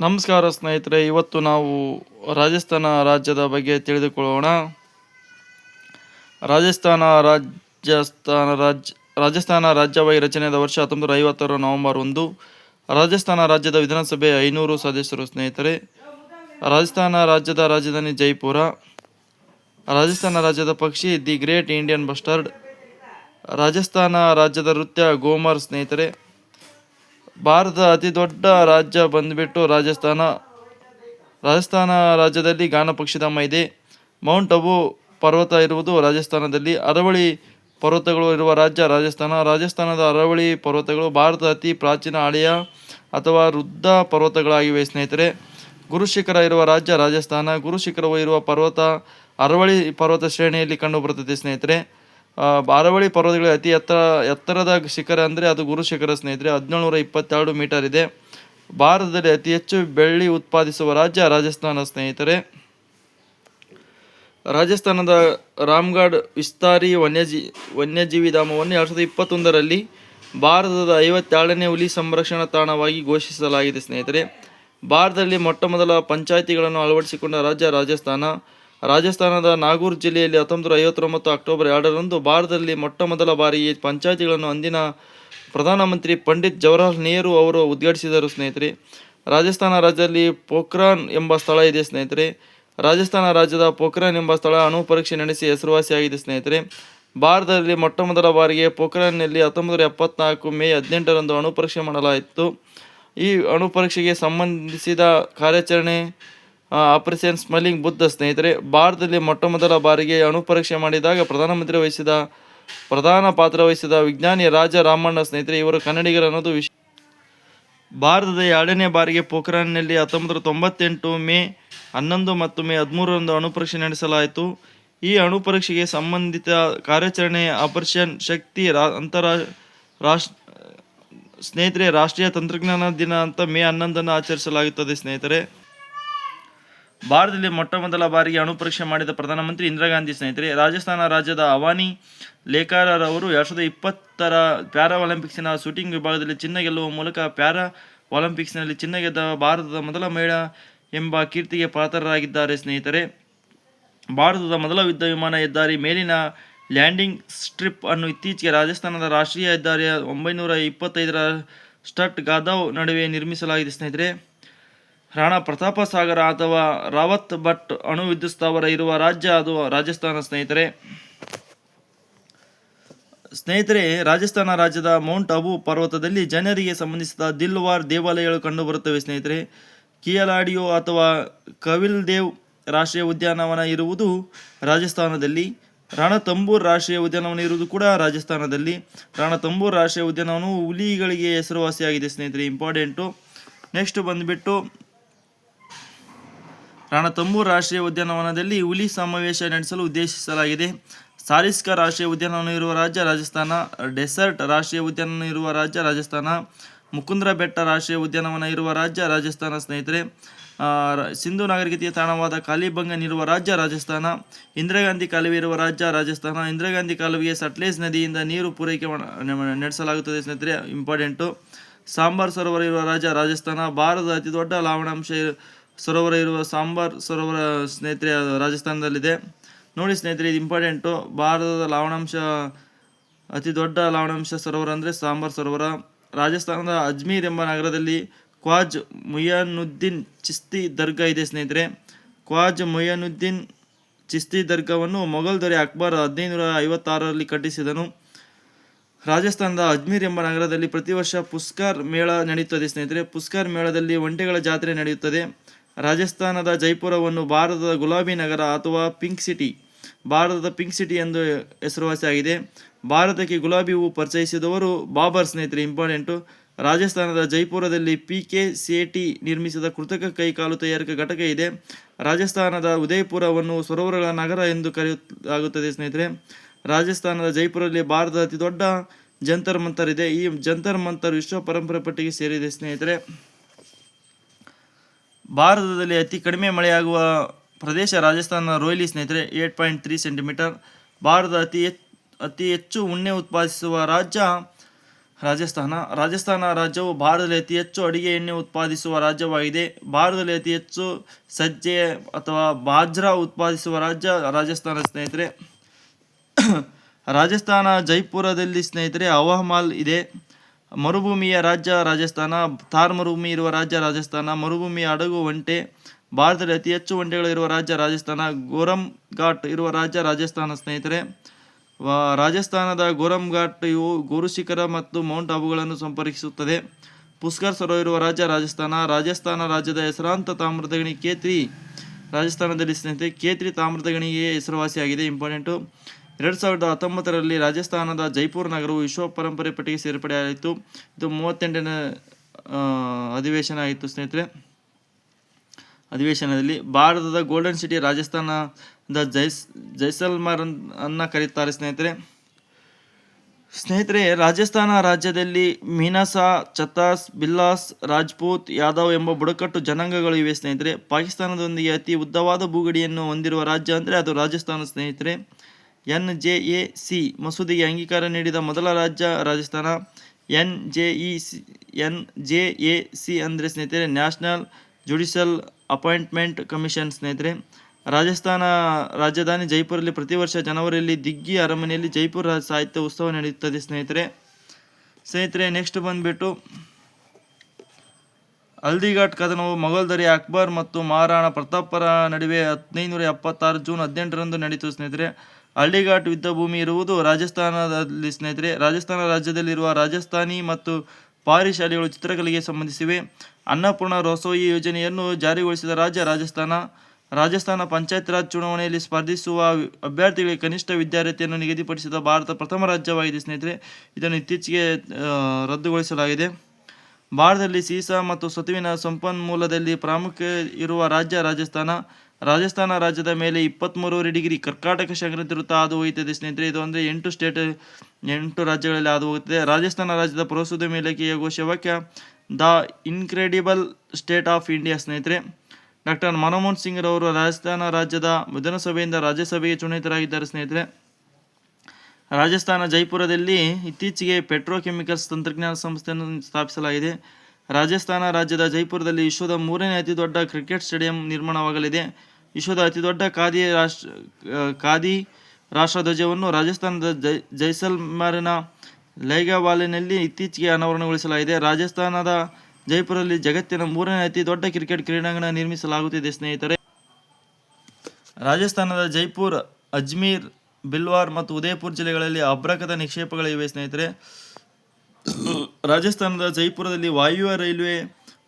ನಮಸ್ಕಾರ ಸ್ನೇಹಿತರೆ, ಇವತ್ತು ನಾವು ರಾಜಸ್ಥಾನ ರಾಜ್ಯದ ಬಗ್ಗೆ ತಿಳಿದುಕೊಳ್ಳೋಣ. ರಾಜಸ್ಥಾನ ರಾಜಸ್ಥಾನ ರಾಜ್ಯ ರಾಜಸ್ಥಾನ ರಾಜ್ಯವಾಗಿ ರಚನೆಯಾದ ವರ್ಷ ಹತ್ತೊಂಬತ್ತು ಐವತ್ತರ ನವೆಂಬರ್ ಒಂದು. ರಾಜಸ್ಥಾನ ರಾಜ್ಯದ ವಿಧಾನಸಭೆ ಐನೂರು ಸದಸ್ಯರು ಸ್ನೇಹಿತರೆ. ರಾಜಸ್ಥಾನ ರಾಜ್ಯದ ರಾಜಧಾನಿ ಜೈಪುರ. ರಾಜಸ್ಥಾನ ರಾಜ್ಯದ ಪಕ್ಷಿ the great Indian bustard. Rajasthan ರಾಜ್ಯದ ನೃತ್ಯ ಗೋಮರ್ ಸ್ನೇಹಿತರೆ. ಭಾರತದ ಅತಿ ದೊಡ್ಡ ರಾಜ್ಯ ಬಂದ್ಬಿಟ್ಟು ರಾಜಸ್ಥಾನ. ರಾಜಸ್ಥಾನ ರಾಜ್ಯದಲ್ಲಿ ಗಾನ ಪಕ್ಷಿಧಾಮ ಇದೆ. ಮೌಂಟ್ ಅಬು ಪರ್ವತ ಇರುವುದು ರಾಜಸ್ಥಾನದಲ್ಲಿ. ಅರವಳಿ ಪರ್ವತಗಳು ಇರುವ ರಾಜ್ಯ ರಾಜಸ್ಥಾನ. ರಾಜಸ್ಥಾನದ ಅರವಳಿ ಪರ್ವತಗಳು ಭಾರತದ ಅತಿ ಪ್ರಾಚೀನ ಹಳೆಯ ಅಥವಾ ವೃದ್ಧ ಪರ್ವತಗಳಾಗಿವೆ ಸ್ನೇಹಿತರೆ. ಗುರುಶಿಖರ ಇರುವ ರಾಜ್ಯ ರಾಜಸ್ಥಾನ. ಗುರುಶಿಖರವು ಇರುವ ಪರ್ವತ ಅರವಳಿ ಪರ್ವತ ಶ್ರೇಣಿಯಲ್ಲಿ ಕಂಡುಬರುತ್ತದೆ ಸ್ನೇಹಿತರೆ. ಅರವಳಿ ಪರ್ವತಗಳ ಅತಿ ಎತ್ತರ, ಎತ್ತರದ ಶಿಖರ ಅಂದರೆ ಅದು ಗುರು ಶಿಖರ ಸ್ನೇಹಿತರೆ. ಹದಿನೇಳುನೂರ ಇಪ್ಪತ್ತೆರಡು ಮೀಟರ್ ಇದೆ. ಭಾರತದಲ್ಲಿ ಅತಿ ಹೆಚ್ಚು ಬೆಳ್ಳಿ ಉತ್ಪಾದಿಸುವ ರಾಜ್ಯ ರಾಜಸ್ಥಾನ ಸ್ನೇಹಿತರೆ. ರಾಜಸ್ಥಾನದ ರಾಮ್ಗಢ್ ವಿಸ್ತಾರಿ ವನ್ಯಜೀ, ವನ್ಯಜೀವಿ ಧಾಮವನ್ನು ಎರಡು ಸಾವಿರದ ಇಪ್ಪತ್ತೊಂದರಲ್ಲಿ ಭಾರತದ ಐವತ್ತೇಳನೇ ಹುಲಿ ಸಂರಕ್ಷಣಾ ತಾಣವಾಗಿ ಘೋಷಿಸಲಾಗಿದೆ ಸ್ನೇಹಿತರೆ. ಭಾರತದಲ್ಲಿ ಮೊಟ್ಟ ಮೊದಲ ಪಂಚಾಯಿತಿಗಳನ್ನು ಅಳವಡಿಸಿಕೊಂಡ ರಾಜ್ಯ ರಾಜಸ್ಥಾನ. ರಾಜಸ್ಥಾನದ ನಾಗೂರ್ ಜಿಲ್ಲೆಯಲ್ಲಿ ಹತ್ತೊಂಬತ್ತು ಐವತ್ತೊಂಬತ್ತು ಅಕ್ಟೋಬರ್ ಎರಡರಂದು ಭಾರತದಲ್ಲಿ ಮೊಟ್ಟ ಮೊದಲ ಬಾರಿಗೆ ಪಂಚಾಯತಿಗಳನ್ನು ಅಂದಿನ ಪ್ರಧಾನಮಂತ್ರಿ ಪಂಡಿತ್ ಜವಾಹರ್ಲಾಲ್ ನೆಹರು ಅವರು ಉದ್ಘಾಟಿಸಿದರು, ಸ್ನೇಹಿತರೆ. ರಾಜಸ್ಥಾನ ರಾಜ್ಯದಲ್ಲಿ ಪೋಖ್ರಾನ್ ಎಂಬ ಸ್ಥಳ ಇದೆ, ಸ್ನೇಹಿತರೆ. ರಾಜಸ್ಥಾನ ರಾಜ್ಯದ ಪೋಖ್ರಾನ್ ಎಂಬ ಸ್ಥಳ ಅಣು ಪರೀಕ್ಷೆ ನಡೆಸಿ ಹೆಸರುವಾಸಿಯಾಗಿದೆ ಸ್ನೇಹಿತರೆ. ಭಾರತದಲ್ಲಿ ಮೊಟ್ಟ ಮೊದಲ ಬಾರಿಗೆ ಪೋಖ್ರಾನ್ನಲ್ಲಿ ಹತ್ತೊಂಬತ್ತು ಎಪ್ಪತ್ನಾಲ್ಕು ಮೇ ಹದಿನೆಂಟರಂದು ಅಣು ಪರೀಕ್ಷೆ ಮಾಡಲಾಯಿತು. ಈ ಅಣು ಪರೀಕ್ಷೆಗೆ ಸಂಬಂಧಿಸಿದ ಕಾರ್ಯಾಚರಣೆ ಆಪರೇಷನ್ ಸ್ಮೈಲಿಂಗ್ ಬುದ್ಧ ಸ್ನೇಹಿತರೆ, ಭಾರತದಲ್ಲಿ ಮೊಟ್ಟ ಮೊದಲ ಬಾರಿಗೆ ಅಣು ಪರೀಕ್ಷೆ ಮಾಡಿದಾಗ ಪ್ರಧಾನಮಂತ್ರಿ ವಹಿಸಿದ, ಪ್ರಧಾನ ಪಾತ್ರ ವಹಿಸಿದ ವಿಜ್ಞಾನಿ ರಾಜ ರಾಮಣ್ಣ ಸ್ನೇಹಿತರೆ, ಇವರು ಕನ್ನಡಿಗರು ಅನ್ನೋದು ವಿಶ್ ಭಾರತದ ಎರಡನೇ ಬಾರಿಗೆ ಪೋಖ್ರಾನ್ನಲ್ಲಿ ಹತ್ತೊಂಬತ್ತು ತೊಂಬತ್ತೆಂಟು ಮೇ ಹನ್ನೊಂದು ಮತ್ತು ಮೇ ಹದಿಮೂರರಂದು ಅಣು ಪರೀಕ್ಷೆ ನಡೆಸಲಾಯಿತು. ಈ ಅಣು ಪರೀಕ್ಷೆಗೆ ಸಂಬಂಧಿತ ಕಾರ್ಯಾಚರಣೆ ಆಪರೇಷನ್ ಶಕ್ತಿ ರಾ ಅಂತಾರಾ ರಾಷ್ಟ್ರ ಸ್ನೇಹಿತರೆ, ರಾಷ್ಟ್ರೀಯ ತಂತ್ರಜ್ಞಾನ ದಿನ ಅಂತ ಮೇ ಹನ್ನೊಂದನ್ನು ಆಚರಿಸಲಾಗುತ್ತದೆ ಸ್ನೇಹಿತರೆ. ಭಾರತದಲ್ಲಿ ಮೊಟ್ಟ ಮೊದಲ ಬಾರಿಗೆ ಅಣು ಪರೀಕ್ಷೆ ಮಾಡಿದ ಪ್ರಧಾನಮಂತ್ರಿ ಇಂದಿರಾ ಗಾಂಧಿ ಸ್ನೇಹಿತರೆ, ರಾಜಸ್ಥಾನ ರಾಜ್ಯದ ಅವಾನಿ ಲೇಖಾರರ್ ಅವರು ಎರಡು ಸಾವಿರದ ಇಪ್ಪತ್ತರ ಪ್ಯಾರಾ ಒಲಿಂಪಿಕ್ಸ್ನ ಶೂಟಿಂಗ್ ವಿಭಾಗದಲ್ಲಿ ಚಿನ್ನ ಗೆಲ್ಲುವ ಮೂಲಕ ಪ್ಯಾರಾ ಒಲಿಂಪಿಕ್ಸ್ನಲ್ಲಿ ಚಿನ್ನ ಗೆದ್ದ ಭಾರತದ ಮೊದಲ ಮಹಿಳಾ ಎಂಬ ಕೀರ್ತಿಗೆ ಪಾತ್ರರಾಗಿದ್ದಾರೆ ಸ್ನೇಹಿತರೆ. ಭಾರತದ ಮೊದಲ ಯುದ್ಧ ವಿಮಾನ ಹೆದ್ದಾರಿ ಮೇಲಿನ ಲ್ಯಾಂಡಿಂಗ್ ಸ್ಟ್ರಿಪ್ ಅನ್ನು ಇತ್ತೀಚೆಗೆ ರಾಜಸ್ಥಾನದ ರಾಷ್ಟ್ರೀಯ ಹೆದ್ದಾರಿಯ ಒಂಬೈನೂರ ಇಪ್ಪತ್ತೈದರ ಸ್ಟಟ್ ಗಾದವ್ ನಡುವೆ ನಿರ್ಮಿಸಲಾಗಿದೆ ಸ್ನೇಹಿತರೆ. ರಾಣಾ ಪ್ರತಾಪ ಸಾಗರ ಅಥವಾ ರಾವತ್ ಭಟ್ ಅಣು ವಿದ್ಯುತ್ ಸ್ಥಾವರ ಇರುವ ರಾಜ್ಯ ಅದು ರಾಜಸ್ಥಾನ ಸ್ನೇಹಿತರೆ. ಸ್ನೇಹಿತರೆ, ರಾಜಸ್ಥಾನ ರಾಜ್ಯದ ಮೌಂಟ್ ಅಬು ಪರ್ವತದಲ್ಲಿ ಜನರಿಗೆ ಸಂಬಂಧಿಸಿದ ದಿಲ್ವಾರ್ ದೇವಾಲಯಗಳು ಕಂಡುಬರುತ್ತವೆ ಸ್ನೇಹಿತರೆ. ಕಿಯಲಾಡಿಯೋ ಅಥವಾ ಕವಿಲ್ ದೇವ್ ರಾಷ್ಟ್ರೀಯ ಉದ್ಯಾನವನ ಇರುವುದು ರಾಜಸ್ಥಾನದಲ್ಲಿ. ರಾಣತಂಬೂರ್ ರಾಷ್ಟ್ರೀಯ ಉದ್ಯಾನವನ ಇರುವುದು ಕೂಡ ರಾಜಸ್ಥಾನದಲ್ಲಿ. ರಾಣತಂಬೂರ್ ರಾಷ್ಟ್ರೀಯ ಉದ್ಯಾನವನವು ಹುಲಿಗಳಿಗೆ ಹೆಸರುವಾಸಿಯಾಗಿದೆ ಸ್ನೇಹಿತರೆ, ಇಂಪಾರ್ಟೆಂಟು. ನೆಕ್ಸ್ಟ್ ಬಂದುಬಿಟ್ಟು ರಾಣತಂಬೂರ್ ರಾಷ್ಟ್ರೀಯ ಉದ್ಯಾನವನದಲ್ಲಿ ಹುಲಿ ಸಮಾವೇಶ ನಡೆಸಲು ಉದ್ದೇಶಿಸಲಾಗಿದೆ. ಸಾರಿಸ್ಕ ರಾಷ್ಟ್ರೀಯ ಉದ್ಯಾನವನ ಇರುವ ರಾಜ್ಯ ರಾಜಸ್ಥಾನ, ಡೆಸರ್ಟ್ ರಾಷ್ಟ್ರೀಯ ಉದ್ಯಾನವನ ಇರುವ ರಾಜ್ಯ ರಾಜಸ್ಥಾನ ಮುಕುಂದ್ರ ಬೆಟ್ಟ ರಾಷ್ಟ್ರೀಯ ಉದ್ಯಾನವನ ಇರುವ ರಾಜ್ಯ ರಾಜಸ್ಥಾನ ಸ್ನೇಹಿತರೆ ಸಿಂಧು ನಾಗರಿಕತೆಯ ತಾಣವಾದ ಕಾಲಿಬಂಗನ್ ಇರುವ ರಾಜ್ಯ ರಾಜಸ್ಥಾನ ಇಂದಿರಾಗಾಂಧಿ ಕಾಲುವೆ ಇರುವ ರಾಜ್ಯ ರಾಜಸ್ಥಾನ ಇಂದಿರಾಗಾಂಧಿ ಕಾಲುವೆಗೆ ಸಟ್ಲೇಜ್ ನದಿಯಿಂದ ನೀರು ಪೂರೈಕೆ ನಡೆಸಲಾಗುತ್ತದೆ ಸ್ನೇಹಿತರೆ, ಇಂಪಾರ್ಟೆಂಟು. ಸಾಂಬಾರ್ ಸರೋವರ ಇರುವ ರಾಜ್ಯ ರಾಜಸ್ಥಾನ, ಭಾರತದ ಅತಿ ದೊಡ್ಡ ಲವಣಾಂಶ ಸರೋವರ ಇರುವ ಸಾಂಬಾರ್ ಸರೋವರ ಸ್ನೇಹಿತರೆ ರಾಜಸ್ಥಾನದಲ್ಲಿದೆ. ನೋಡಿ ಸ್ನೇಹಿತರೆ, ಇದು ಇಂಪಾರ್ಟೆಂಟು ಭಾರತದ ಲವಣಾಂಶ, ಅತಿ ದೊಡ್ಡ ಲವಣಾಂಶ ಸರೋವರ ಅಂದರೆ ಸಾಂಬಾರ್ ಸರೋವರ. ರಾಜಸ್ಥಾನದ ಅಜ್ಮೀರ್ ಎಂಬ ನಗರದಲ್ಲಿ ಕ್ವಾಜ್ ಮುಯಾನುದ್ದೀನ್ ಚಿಸ್ತಿ ದರ್ಗಾ ಇದೆ ಸ್ನೇಹಿತರೆ. ಕ್ವಾಜ್ ಮುಯಾನುದ್ದೀನ್ ಚಿಸ್ತಿ ದರ್ಗಾವನ್ನು ಮೊಘಲ್ ದೊರೆ ಅಕ್ಬರ್ ಹದಿನೈದುನೂರ ಐವತ್ತಾರರಲ್ಲಿ ಕಟ್ಟಿಸಿದನು. ರಾಜಸ್ಥಾನದ ಅಜ್ಮೀರ್ ಎಂಬ ನಗರದಲ್ಲಿ ಪ್ರತಿ ವರ್ಷ ಪುಷ್ಕರ್ ಮೇಳ ನಡೆಯುತ್ತದೆ ಸ್ನೇಹಿತರೆ. ಪುಷ್ಕರ್ ಮೇಳದಲ್ಲಿ ಒಂಟೆಗಳ ಜಾತ್ರೆ ನಡೆಯುತ್ತದೆ. ರಾಜಸ್ಥಾನದ ಜೈಪುರವನ್ನು ಭಾರತದ ಗುಲಾಬಿ ನಗರ ಅಥವಾ ಪಿಂಕ್ ಸಿಟಿ, ಭಾರತದ ಪಿಂಕ್ ಸಿಟಿ ಎಂದು ಹೆಸರುವಾಸಿಯಾಗಿದೆ ಭಾರತಕ್ಕೆ ಗುಲಾಬಿ ಹೂವು ಪರಿಚಯಿಸಿದವರು ಬಾಬರ್ ಸ್ನೇಹಿತರೆ. ಇಂಪಾರ್ಟೆಂಟು, ರಾಜಸ್ಥಾನದ ಜೈಪುರದಲ್ಲಿ ಪಿ ಕೆ ಸೇಟಿ ನಿರ್ಮಿಸಿದ ಕೃತಕ ಕೈಕಾಲು ತಯಾರಿಕಾ ಘಟಕ ಇದೆ. ರಾಜಸ್ಥಾನದ ಉದಯಪುರವನ್ನು ಸರೋವರಗಳ ನಗರ ಎಂದು ಕರೆಯಲಾಗುತ್ತದೆ ಸ್ನೇಹಿತರೆ. ರಾಜಸ್ಥಾನದ ಜೈಪುರದಲ್ಲಿ ಭಾರತದ ಅತಿ ದೊಡ್ಡ ಜಂತರ್ ಮಂತರ್ ಇದೆ. ಈ ಜಂತರ್ ಮಂತರ್ ವಿಶ್ವ ಪರಂಪರೆ ಪಟ್ಟಿಗೆ ಸೇರಿದೆ ಸ್ನೇಹಿತರೆ. ಭಾರತದಲ್ಲಿ ಅತಿ ಕಡಿಮೆ ಮಳೆಯಾಗುವ ಪ್ರದೇಶ ರಾಜಸ್ಥಾನ ರೋಯ್ಲಿ ಸ್ನೇಹಿತರೆ, ಏಟ್ ಪಾಯಿಂಟ್ ತ್ರೀ ಸೆಂಟಿಮೀಟರ್. ಭಾರತದ ಅತಿ ಹೆಚ್ಚು ಅತಿ ಹೆಚ್ಚು ಉಣ್ಣೆ ಉತ್ಪಾದಿಸುವ ರಾಜ್ಯ ರಾಜಸ್ಥಾನ. ರಾಜಸ್ಥಾನ ರಾಜ್ಯವು ಭಾರತದಲ್ಲಿ ಅತಿ ಹೆಚ್ಚು ಅಡಿಗೆ ಎಣ್ಣೆ ಉತ್ಪಾದಿಸುವ ರಾಜ್ಯವಾಗಿದೆ. ಭಾರತದಲ್ಲಿ ಅತಿ ಹೆಚ್ಚು ಸಜ್ಜೆ ಅಥವಾ ಬಾಜ್ರಾ ಉತ್ಪಾದಿಸುವ ರಾಜ್ಯ ರಾಜಸ್ಥಾನ ಸ್ನೇಹಿತರೆ. ರಾಜಸ್ಥಾನ ಜೈಪುರದಲ್ಲಿ ಸ್ನೇಹಿತರೆ ಹವಾಮಾಲ್ ಇದೆ. ಮರುಭೂಮಿಯ ರಾಜ್ಯ ರಾಜಸ್ಥಾನ ಥಾರ್ ಮರುಭೂಮಿ ಇರುವ ರಾಜ್ಯ ರಾಜಸ್ಥಾನ, ಮರುಭೂಮಿಯ ಅಡಗು ಒಂಟೆ, ಭಾರತದಲ್ಲಿ ಅತಿ ಹೆಚ್ಚು ಒಂಟೆಗಳು ಇರುವ ರಾಜ್ಯ ರಾಜಸ್ಥಾನ ಗೋರಂ ಘಾಟ್ ಇರುವ ರಾಜ್ಯ ರಾಜಸ್ಥಾನ ಸ್ನೇಹಿತರೆ. ರಾಜಸ್ಥಾನದ ಗೋರಮ್ ಘಾಟ್ ಇವು ಗುರು ಶಿಖರ ಮತ್ತು ಮೌಂಟ್ ಆಬುಗಳನ್ನು ಸಂಪರ್ಕಿಸುತ್ತದೆ. ಪುಷ್ಕರ್ ಸರೋ ಇರುವ ರಾಜ್ಯ ರಾಜಸ್ಥಾನ ರಾಜಸ್ಥಾನ ರಾಜ್ಯದ ಹೆಸರಾಂತ ತಾಮ್ರದ ಗಣಿ ಕೇತ್ರಿ ರಾಜಸ್ಥಾನದಲ್ಲಿ ಸ್ನೇಹಿತರೆ, ಕೇತ್ರಿ ತಾಮ್ರದ ಗಣಿಗೆ ಹೆಸರುವಾಸಿಯಾಗಿದೆ. ಇಂಪಾರ್ಟೆಂಟು ಎರಡು ಸಾವಿರದ ಹತ್ತೊಂಬತ್ತರಲ್ಲಿ ರಾಜಸ್ಥಾನದ ಜೈಪುರ ನಗರವು ವಿಶ್ವ ಪರಂಪರೆ ಪಟ್ಟಿಗೆ ಸೇರ್ಪಡೆಯಾಯಿತು. ಇದು ಮೂವತ್ತೆಂಟನೇ ಅಧಿವೇಶನ ಆಯಿತು ಸ್ನೇಹಿತರೆ. ಅಧಿವೇಶನದಲ್ಲಿ ಭಾರತದ ಗೋಲ್ಡನ್ ಸಿಟಿ ರಾಜಸ್ಥಾನದ ಜೈಸ್, ಜೈಸಲ್ಮರ್ ಅನ್- ಅನ್ನ ಕರೀತಾರೆ ಸ್ನೇಹಿತರೆ. ಸ್ನೇಹಿತರೆ, ರಾಜಸ್ಥಾನ ರಾಜ್ಯದಲ್ಲಿ ಮೀನಾಸಾ ಚತಾಸ್ ಬಿಲ್ಲಾಸ್, ರಾಜ್ಪೂತ್, ಯಾದವ್ ಎಂಬ ಬುಡಕಟ್ಟು ಜನಾಂಗಗಳು ಇವೆ ಸ್ನೇಹಿತರೆ. ಪಾಕಿಸ್ತಾನದೊಂದಿಗೆ ಅತಿ ಉದ್ದವಾದ ಭೂಗಡಿಯನ್ನು ಹೊಂದಿರುವ ರಾಜ್ಯ ಅಂದರೆ ಅದು ರಾಜಸ್ಥಾನ ಸ್ನೇಹಿತರೆ. ಎನ್ ಜೆ ಎ ಸಿ ಮಸೂದೆಗೆ ಅಂಗೀಕಾರ ನೀಡಿದ ಮೊದಲ ರಾಜ್ಯ Rajasthan. N J E C, N J A C ಅಂದರೆ ಸ್ನೇಹಿತರೆ, ನ್ಯಾಷನಲ್ ಜುಡಿಷಿಯಲ್ ಅಪಾಯಿಂಟ್ಮೆಂಟ್ ಕಮಿಷನ್ ಸ್ನೇಹಿತರೆ. ರಾಜಸ್ಥಾನ ರಾಜಧಾನಿ ಜೈಪುರಲ್ಲಿ ಪ್ರತಿ ವರ್ಷ ಜನವರಿಯಲ್ಲಿ ದಿಗ್ಗಿ ಅರಮನೆಯಲ್ಲಿ ಜೈಪುರ ಸಾಹಿತ್ಯ ಉತ್ಸವ ನಡೆಯುತ್ತದೆ ಸ್ನೇಹಿತರೆ. ಸ್ನೇಹಿತರೆ ನೆಕ್ಸ್ಟ್ ಬಂದ್ಬಿಟ್ಟು ಹಲ್ದಿಘಾಟ್ ಕದನವು ಮೊಘಲ್ ದೊರೆ ಅಕ್ಬರ್ ಮತ್ತು ಮಹಾರಾಣಾ ಪ್ರತಾಪರ ನಡುವೆ ಹದಿನೈದುನೂರ ಎಪ್ಪತ್ತಾರು ಜೂನ್ ಹದಿನೆಂಟರಂದು ನಡೆಯಿತು ಸ್ನೇಹಿತರೆ. ಹಳ್ಳಿಘಾಟ್ ಯುದ್ಧ ಭೂಮಿ ಇರುವುದು ರಾಜಸ್ಥಾನದಲ್ಲಿ ಸ್ನೇಹಿತರೆ, ರಾಜಸ್ಥಾನ ರಾಜ್ಯದಲ್ಲಿರುವ ರಾಜಸ್ಥಾನಿ ಮತ್ತು ಪಾರಿ ಶಾಲೆಗಳು ಚಿತ್ರಕಲೆಗೆ ಸಂಬಂಧಿಸಿವೆ. ಅನ್ನಪೂರ್ಣ ರಸೋಯಿ ಯೋಜನೆಯನ್ನು ಜಾರಿಗೊಳಿಸಿದ ರಾಜ್ಯ ರಾಜಸ್ಥಾನ ರಾಜಸ್ಥಾನ ಪಂಚಾಯತ್ ರಾಜ್ ಚುನಾವಣೆಯಲ್ಲಿ ಸ್ಪರ್ಧಿಸುವ ಅಭ್ಯರ್ಥಿಗಳಿಗೆ ಕನಿಷ್ಠ ವಿದ್ಯಾರ್ಥಿಯನ್ನು ನಿಗದಿಪಡಿಸಿದ ಭಾರತ ಪ್ರಥಮ ರಾಜ್ಯವಾಗಿದೆ ಸ್ನೇಹಿತರೆ. ಇದನ್ನು ಇತ್ತೀಚೆಗೆ ರದ್ದುಗೊಳಿಸಲಾಗಿದೆ. ಭಾರತದಲ್ಲಿ ಸೀಸಾ ಮತ್ತು ಸತುವಿನ ಸಂಪನ್ಮೂಲದಲ್ಲಿ ಪ್ರಾಮುಖ್ಯ ಇರುವ ರಾಜ್ಯ ರಾಜಸ್ಥಾನ. ರಾಜಸ್ಥಾನ ರಾಜ್ಯದ ಮೇಲೆ ಇಪ್ಪತ್ತ್ಮೂರುವರೆ ಡಿಗ್ರಿ ಕರ್ಕಾಟಕ ಸಂಕ್ರಾಂತಿ ವೃತ್ತ ಹಾದು ಹೋಗುತ್ತದೆ ಸ್ನೇಹಿತರೆ, ಇದು ಅಂದರೆ ಎಂಟು ಸ್ಟೇಟ್ ಎಂಟು ರಾಜ್ಯಗಳಲ್ಲಿ ಹಾದು ಹೋಗುತ್ತದೆ ರಾಜಸ್ಥಾನ ರಾಜ್ಯದ ಪ್ರವಾಸೋದ್ಯಮ ಇಲಾಖೆಯ ಘೋಷವಾಕ್ಯ the incredible state of India ಸ್ನೇಹಿತರೆ, ಡಾಕ್ಟರ್ ಮನಮೋಹನ್ ಸಿಂಗ್ ರವರು ರಾಜಸ್ಥಾನ ರಾಜ್ಯದ ವಿಧಾನಸಭೆಯಿಂದ ರಾಜ್ಯಸಭೆಗೆ ಚುನಾಯಿತರಾಗಿದ್ದಾರೆ ಸ್ನೇಹಿತರೆ. ರಾಜಸ್ಥಾನ ಜೈಪುರದಲ್ಲಿ ಇತ್ತೀಚೆಗೆ ಪೆಟ್ರೋಕೆಮಿಕಲ್ಸ್ ತಂತ್ರಜ್ಞಾನ ಸಂಸ್ಥೆಯನ್ನು ಸ್ಥಾಪಿಸಲಾಗಿದೆ. ರಾಜಸ್ಥಾನ ರಾಜ್ಯದ ಜೈಪುರದಲ್ಲಿ ವಿಶ್ವದ ಮೂರನೇ ಅತಿ ದೊಡ್ಡ ಕ್ರಿಕೆಟ್ ಸ್ಟೇಡಿಯಂ ನಿರ್ಮಾಣವಾಗಲಿದೆ. ವಿಶ್ವದ ಅತಿ ದೊಡ್ಡ ಖಾದಿ ರಾಷ್ಟ್ರ ಖಾದಿ ರಾಷ್ಟ್ರಧ್ವಜವನ್ನು ರಾಜಸ್ಥಾನದ ಜೈ, ಜೈಸಲ್ಮೇರಿನ ಲೈಗಾವಾಲಿನಲ್ಲಿ ಇತ್ತೀಚೆಗೆ ಅನಾವರಣಗೊಳಿಸಲಾಗಿದೆ. ರಾಜಸ್ಥಾನದ ಜೈಪುರದಲ್ಲಿ ಜಗತ್ತಿನ ಮೂರನೇ ಅತಿ ದೊಡ್ಡ ಕ್ರಿಕೆಟ್ ಕ್ರೀಡಾಂಗಣ ನಿರ್ಮಿಸಲಾಗುತ್ತಿದೆ, ಸ್ನೇಹಿತರೆ. ರಾಜಸ್ಥಾನದ ಜೈಪುರ್, ಅಜ್ಮೀರ್, ಬಿಲ್ವಾರ್ ಮತ್ತು ಉದಯಪುರ್ ಜಿಲ್ಲೆಗಳಲ್ಲಿ ಅಬ್ರಕದ ನಿಕ್ಷೇಪಗಳಿವೆ, ಸ್ನೇಹಿತರೆ. ರಾಜಸ್ಥಾನದ ಜೈಪುರದಲ್ಲಿ ವಾಯುವ್ಯ ರೈಲ್ವೆ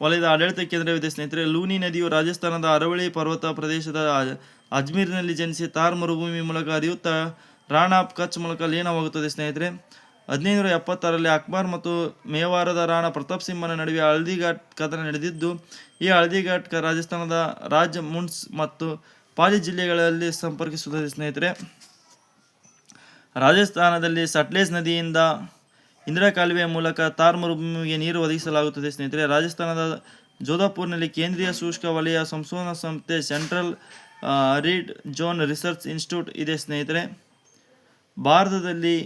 ವಲಯದ ಆಡಳಿತ ಕೇಂದ್ರವಿದೆ, ಸ್ನೇಹಿತರೆ. ಲೂನಿ ನದಿಯು ರಾಜಸ್ಥಾನದ ಅರವಳಿ ಪರ್ವತ ಪ್ರದೇಶದ ಅಜ್- ಅಜ್ಮೀರ್ನಲ್ಲಿ ಜನಿಸಿ ತಾರ್ ಮರುಭೂಮಿ ಮೂಲಕ ಹರಿಯುತ್ತಾ, ರಾಣಾ ಕಚ್ ಮೂಲಕ ಲೀನವಾಗುತ್ತದೆ, ಸ್ನೇಹಿತರೆ. ಹದಿನೈದುನೂರ ಎಪ್ಪತ್ತಾರರಲ್ಲಿ ಅಕ್ಬರ್ ಮತ್ತು ಮೇವಾರದ ರಾಣಾ ಪ್ರತಾಪ್ ಸಿಂಹನ ನಡುವೆ ಹಳದಿಘಾಟ್ ಕದನ ನಡೆದಿದ್ದು, ಈ ಹಳದಿಘಾಟ್ ರಾಜಸ್ಥಾನದ ರಾಜ್ ಮುನ್ಸ್ ಮತ್ತು ಪಾಲಿ ಜಿಲ್ಲೆಗಳಲ್ಲಿ ಸಂಪರ್ಕಿಸುತ್ತದೆ, ಸ್ನೇಹಿತರೆ. ರಾಜಸ್ಥಾನದಲ್ಲಿ ಸಟ್ಲೇಜ್ ನದಿಯಿಂದ ಇಂದಿರಾ ಕಾಲುವೆಯ ಮೂಲಕ ತಾರ್ ಮರುಭೂಮಿಗೆ ನೀರು ಒದಗಿಸಲಾಗುತ್ತದೆ. ಸ್ನೇಹಿತರೆ, ರಾಜಸ್ಥಾನದ ಜೋಧಪುರ್ನಲ್ಲಿ ಕೇಂದ್ರೀಯ ಶುಷ್ಕ ವಲಯ ಸಂಶೋಧನಾ ಸಂಸ್ಥೆ central arid zone research institute ಇದೆ. ಸ್ನೇಹಿತರೆ, ಭಾರತದಲ್ಲಿ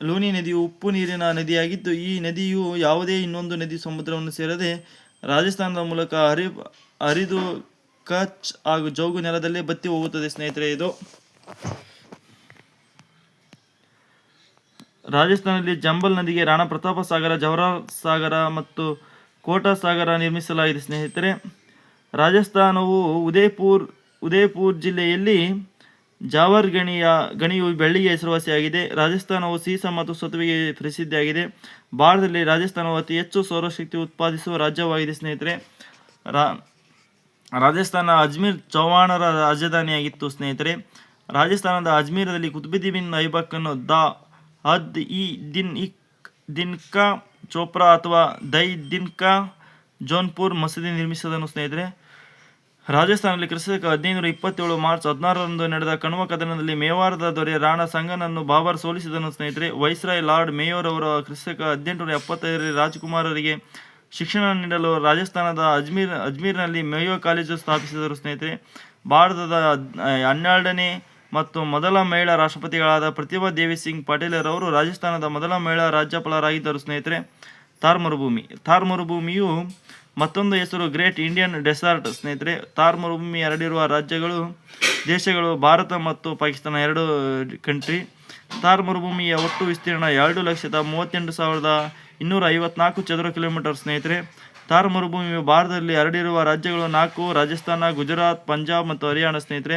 ಲೂನಿ ನದಿಯು ಉಪ್ಪು ನೀರಿನ ನದಿಯಾಗಿದ್ದು, ಈ ನದಿಯು ಯಾವುದೇ ಇನ್ನೊಂದು ನದಿ ಸಮುದ್ರವನ್ನು ಸೇರದೆ ರಾಜಸ್ಥಾನದ ಮೂಲಕ ಹರಿ ಹರಿದು ಕಚ್ ಹಾಗೂ ಜೋಗು ನೆಲದಲ್ಲೇ ಬತ್ತಿ ಹೋಗುತ್ತದೆ. ಸ್ನೇಹಿತರೆ, ಇದು ರಾಜಸ್ಥಾನದಲ್ಲಿ ಜಂಬಲ್ ನದಿಗೆ ರಾಣಾ ಪ್ರತಾಪ ಸಾಗರ ಜವಹರ್ ಸಾಗರ ಮತ್ತು ಕೋಟಾ ಸಾಗರ ನಿರ್ಮಿಸಲಾಗಿದೆ. ಸ್ನೇಹಿತರೆ, ರಾಜಸ್ಥಾನವು ಉದಯ್ಪುರ್ ಉದಯ್ಪುರ್ ಜಿಲ್ಲೆಯಲ್ಲಿ ಜಾವರ್ ಗಣಿಯ ಗಣಿಯು ಬೆಳ್ಳಿಗೆ ಹೆಸರುವಾಸಿಯಾಗಿದೆ. ರಾಜಸ್ಥಾನವು ಸೀಸ ಮತ್ತು ಸತುವಿಗೆ ಪ್ರಸಿದ್ಧಿಯಾಗಿದೆ. ಭಾರತದಲ್ಲಿ ರಾಜಸ್ಥಾನವು ಅತಿ ಹೆಚ್ಚು ಸೌರಶಕ್ತಿ ಉತ್ಪಾದಿಸುವ ರಾಜ್ಯವಾಗಿದೆ. ಸ್ನೇಹಿತರೆ, ರಾ, ರಾಜಸ್ಥಾನ ಅಜ್ಮೀರ್ ಚೌಹಾಣರ ರಾಜಧಾನಿಯಾಗಿತ್ತು. ಸ್ನೇಹಿತರೆ, ರಾಜಸ್ಥಾನದ ಅಜ್ಮೀರದಲ್ಲಿ ಕುತುಬುದ್ದೀನ್ ಐಬಕ್ಕನ್ನು ದ ಹದ್ ಇ ದಿನ್ ಇಕ್ ದಿನ್ಕ ಚೋಪ್ರಾ ಅಥವಾ ದೈ ದಿನ್ಕ ಜೋನ್ಪುರ್ ಮಸೀದಿ ನಿರ್ಮಿಸಿದನು ಸ್ನೇಹಿತರೆ. ರಾಜಸ್ಥಾನದಲ್ಲಿ ಕ್ರಿಸ್ತಕ ಹದಿನೈದುನೂರ ಇಪ್ಪತ್ತೇಳು ಮಾರ್ಚ್ ಹದಿನಾರರಂದು ನಡೆದ ಕಣ್ವ ಕದನದಲ್ಲಿ ಮೇವಾರದ ದೊರೆ ರಾಣಾ ಸಂಗನನ್ನು ಬಾಬರ್ ಸೋಲಿಸಿದನು ಸ್ನೇಹಿತರೆ. ವೈಸ್ರಾಯ್ ಲಾರ್ಡ್ ಮೇಯೋರ್ ಅವರ ಕ್ರಿಸ್ತಕ ಹದಿನೆಂಟುನೂರ ಎಪ್ಪತ್ತೈದರಲ್ಲಿ ರಾಜಕುಮಾರರಿಗೆ ಶಿಕ್ಷಣ ನೀಡಲು ರಾಜಸ್ಥಾನದ ಅಜ್ಮೀರ್ ಅಜ್ಮೀರ್ನಲ್ಲಿ ಮೇಯೋ ಕಾಲೇಜು ಸ್ಥಾಪಿಸಿದರು ಸ್ನೇಹಿತರೆ. ಭಾರತದ ಹನ್ನೆರಡನೇ ಮತ್ತು ಮೊದಲ ಮಹಿಳಾ ರಾಷ್ಟ್ರಪತಿಗಳಾದ ಪ್ರತಿಭಾ ದೇವಿ ಸಿಂಗ್ ಪಾಟೀಲರವರು ರಾಜಸ್ಥಾನದ ಮೊದಲ ಮಹಿಳಾ ರಾಜ್ಯಪಾಲರಾಗಿದ್ದರು ಸ್ನೇಹಿತರೆ ಥಾರ್ ಮರುಭೂಮಿ. ಥಾರ್ ಮರುಭೂಮಿಯು ಮತ್ತೊಂದು ಹೆಸರು, ಗ್ರೇಟ್ ಇಂಡಿಯನ್ ಡೆಸಾರ್ಟ್. ಸ್ನೇಹಿತರೆ ಥಾರ್ ಮರುಭೂಮಿ ಹರಡಿರುವ ರಾಜ್ಯಗಳು, ದೇಶಗಳು ಭಾರತ ಮತ್ತು ಪಾಕಿಸ್ತಾನ ಎರಡು ಕಂಟ್ರಿ. ಥಾರ್ ಮರುಭೂಮಿಯ ಒಟ್ಟು ವಿಸ್ತೀರ್ಣ ಎರಡು ಲಕ್ಷದ ಮೂವತ್ತೆಂಟು ಸಾವಿರದ ಇನ್ನೂರ ಐವತ್ನಾಲ್ಕು ಚದರ ಕಿಲೋಮೀಟರ್. ಸ್ನೇಹಿತರೆ ಥಾರ್ ಮರುಭೂಮಿಯು ಭಾರತದಲ್ಲಿ ಹರಡಿರುವ ರಾಜ್ಯಗಳು ನಾಲ್ಕು, ರಾಜಸ್ಥಾನ, ಗುಜರಾತ್, ಪಂಜಾಬ್ ಮತ್ತು ಹರಿಯಾಣ. ಸ್ನೇಹಿತರೆ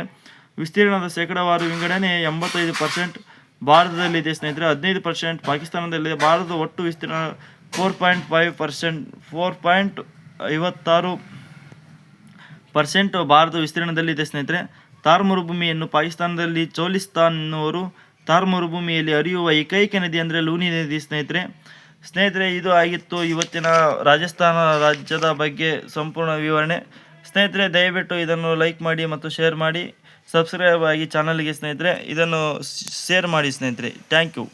ವಿಸ್ತೀರ್ಣದ ಶೇಕಡಾವಾರು ವಿಂಗಡಣೆ ಎಂಬತ್ತೈದು ಪರ್ಸೆಂಟ್ ಭಾರತದಲ್ಲಿದೆ ಸ್ನೇಹಿತರೆ. ಹದಿನೈದು ಪರ್ಸೆಂಟ್ ಪಾಕಿಸ್ತಾನದಲ್ಲಿದೆ. ಭಾರತದ ಒಟ್ಟು ವಿಸ್ತೀರ್ಣ four point five percent four point ಐವತ್ತಾರು ಪರ್ಸೆಂಟ್ ಭಾರತ ವಿಸ್ತೀರ್ಣದಲ್ಲಿದೆ ಸ್ನೇಹಿತರೆ. ಥಾರ್ ಮರುಭೂಮಿಯನ್ನು ಪಾಕಿಸ್ತಾನದಲ್ಲಿ ಚೋಲಿಸ್ತಾನ್ ಎನ್ನುವರು ಥಾರ್ ಮರುಭೂಮಿಯಲ್ಲಿ ಹರಿಯುವ ಏಕೈಕ ನದಿ ಅಂದರೆ ಲೂನಿ ನದಿ ಸ್ನೇಹಿತರೆ. ಸ್ನೇಹಿತರೆ, ಇದು ಆಗಿತ್ತು ಇವತ್ತಿನ ರಾಜಸ್ಥಾನ ರಾಜ್ಯದ ಬಗ್ಗೆ ಸಂಪೂರ್ಣ ವಿವರಣೆ. ಸ್ನೇಹಿತರೆ, ದಯವಿಟ್ಟು ಇದನ್ನು ಲೈಕ್ ಮಾಡಿ ಮತ್ತು ಶೇರ್ ಮಾಡಿ. ಸಬ್ಸ್ಕ್ರೈಬ್ ಆಗಿ ಚಾನಲ್ಗೆ ಸ್ನೇಹಿತರೆ ಇದನ್ನು ಶೇರ್ ಮಾಡಿ ಸ್ನೇಹಿತರೆ. Thank you